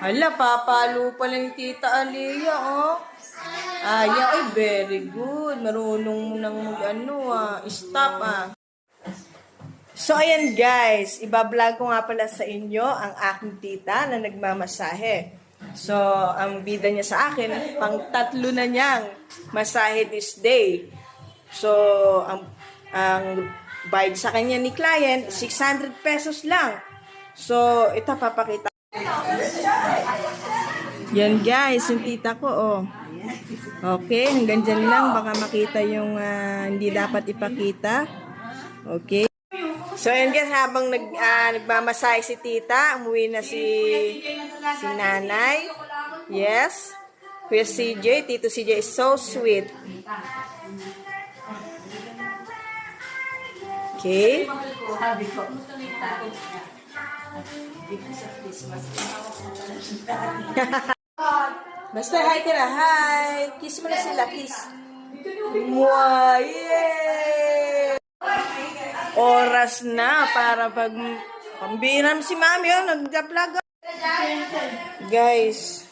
Hala, papalo pala ni Tita Aliyah, oh. Aya, ay, very good. Marunong mo nang mag, ano, ah, stop, ah. So, ayan guys, ibablog ko nga pala sa inyo ang aking tita na nagmamasahe. So, ang bida niya sa akin, pang tatlo na niyang masahe this day. So, ang, ang bayad sa kanya ni client, 600 pesos lang. So, ito papakita. Yan guys, yung tita ko, oh. Okay, hanggang dyan lang. Baka makita yung ah, hindi dapat ipakita. Okay. So, yan guys, habang nag, ah, nagmamasahe si tita, umuwi na si, si nanay. Yes. Kuya CJ, Tito CJ is so sweet. Okay. Basta hi na, hi. Kiss mo na sila, kiss. Wow, yay! Oras na para pag pambiram si mami, oh, nagda-vlog. oh. Guys,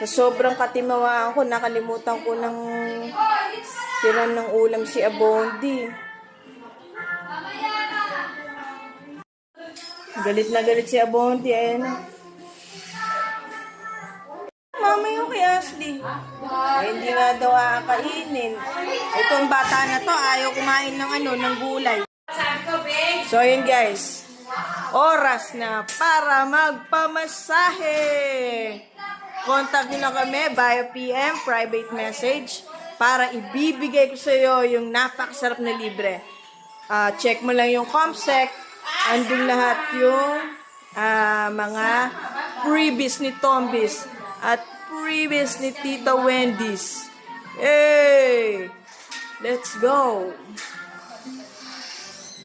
sa sobrang katimawaan ko, nakalimutan ko ng tiran ng ulam si Abondi. Galit na galit si Abondi, ayan na. Mama yung kay Ashley. Eh, hindi nga daw aakainin. Itong bata na to, ayaw kumain ng ano, ng gulay. So, yun guys. Oras na para magpamasahe. Contact nyo na kami via PM, private message, para ibibigay ko sa iyo yung napakasarap na libre. Ah, check mo lang yung ComSec. Andun lahat yung ah, mga freebies ni Tombis at freebies ni Tita Wendy's. Hey! Let's go!